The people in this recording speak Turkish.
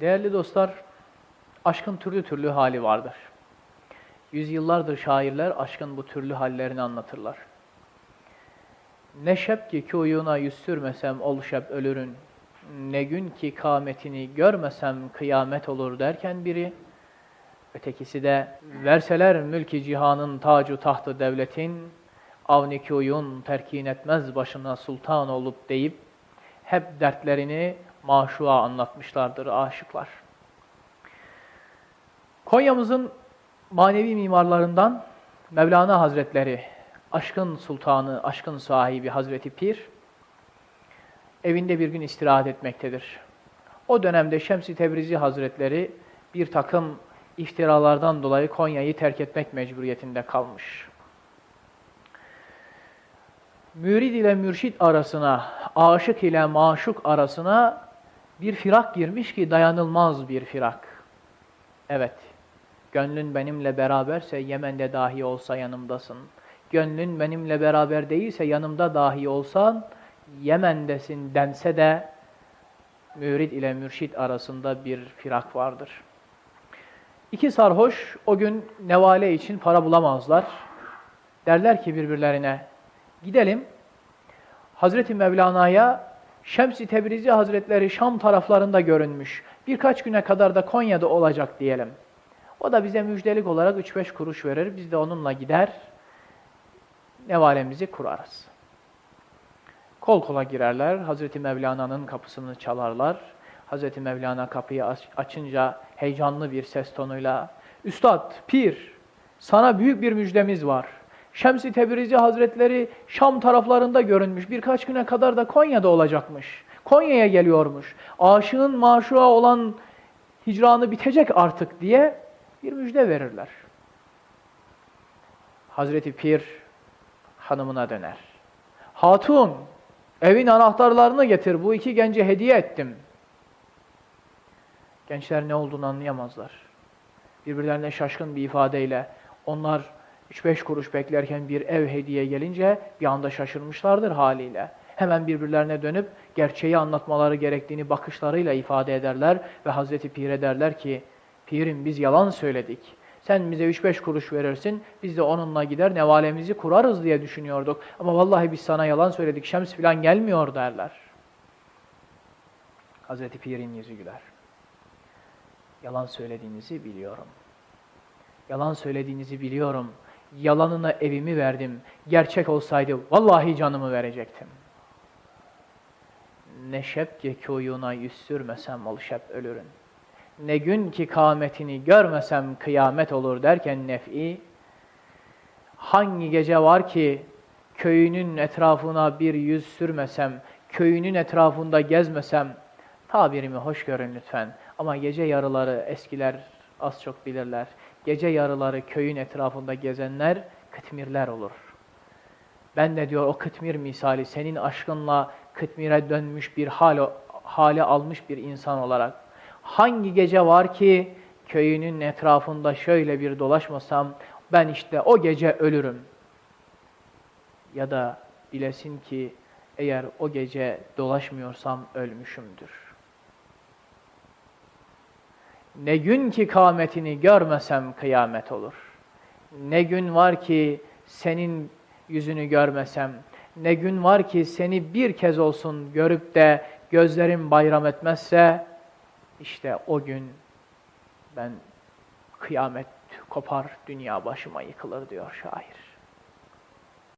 Değerli dostlar, aşkın türlü türlü hali vardır. Yüzyıllardır şairler aşkın bu türlü hallerini anlatırlar. Ne şep ki kuyuna yüz sürmesem ol şep ölürün, ne gün ki kâmetini görmesem kıyamet olur derken biri, ötekisi de verseler mülki cihanın tacu tahtı devletin, avni oyun terkin etmez başına sultan olup deyip, hep dertlerini maşuğa anlatmışlardır aşıklar. Konya'mızın manevi mimarlarından Mevlana Hazretleri, aşkın sultanı, aşkın sahibi Hazreti Pir, evinde bir gün istirahat etmektedir. O dönemde Şems-i Tebrizi Hazretleri bir takım iftiralardan dolayı Konya'yı terk etmek mecburiyetinde kalmış. Mürid ile mürşit arasına, aşık ile maşuk arasına bir firak girmiş ki dayanılmaz bir firak. Evet, gönlün benimle beraberse Yemen'de dahi olsa yanımdasın. Gönlün benimle beraber değilse yanımda dahi olsan Yemen'desin dense de mürid ile mürşit arasında bir firak vardır. İki sarhoş o gün nevale için para bulamazlar. Derler ki birbirlerine gidelim Hazreti Mevlana'ya Şems-i Tebrizi Hazretleri Şam taraflarında görünmüş. Birkaç güne kadar da Konya'da olacak diyelim. O da bize müjdelik olarak 3-5 kuruş verir. Biz de onunla gider, nevalemizi kurarız. Kol kola girerler. Hazreti Mevlana'nın kapısını çalarlar. Hazreti Mevlana kapıyı aç- açınca heyecanlı bir ses tonuyla Üstad, Pir, sana büyük bir müjdemiz var. Şems-i Tebrizi Hazretleri Şam taraflarında görünmüş. Birkaç güne kadar da Konya'da olacakmış. Konya'ya geliyormuş. Aşığın maşuğa olan hicranı bitecek artık diye bir müjde verirler. Hazreti Pir hanımına döner. Hatun, evin anahtarlarını getir. Bu iki gence hediye ettim. Gençler ne olduğunu anlayamazlar. Birbirlerine şaşkın bir ifadeyle onlar 3-5 kuruş beklerken bir ev hediye gelince bir anda şaşırmışlardır haliyle. Hemen birbirlerine dönüp gerçeği anlatmaları gerektiğini bakışlarıyla ifade ederler ve Hazreti Pir'e derler ki, Pirim biz yalan söyledik. Sen bize 3-5 kuruş verirsin, biz de onunla gider nevalemizi kurarız diye düşünüyorduk. Ama vallahi biz sana yalan söyledik, Şems falan gelmiyor derler. Hazreti Pir'in yüzü güler. Yalan söylediğinizi biliyorum. Yalan söylediğinizi biliyorum. Yalanına evimi verdim. Gerçek olsaydı vallahi canımı verecektim. Ne şep ki kuyuna yüz sürmesem ol ölürün. Ne gün ki kâmetini görmesem kıyamet olur derken nef'i, hangi gece var ki köyünün etrafına bir yüz sürmesem, köyünün etrafında gezmesem, tabirimi hoş görün lütfen. Ama gece yarıları eskiler az çok bilirler. Gece yarıları köyün etrafında gezenler kıtmirler olur. Ben de diyor o kıtmir misali senin aşkınla kıtmire dönmüş bir hal, hale almış bir insan olarak. Hangi gece var ki köyünün etrafında şöyle bir dolaşmasam ben işte o gece ölürüm. Ya da bilesin ki eğer o gece dolaşmıyorsam ölmüşümdür. Ne gün ki kâmetini görmesem kıyamet olur. Ne gün var ki senin yüzünü görmesem, ne gün var ki seni bir kez olsun görüp de gözlerim bayram etmezse, işte o gün ben kıyamet kopar, dünya başıma yıkılır diyor şair.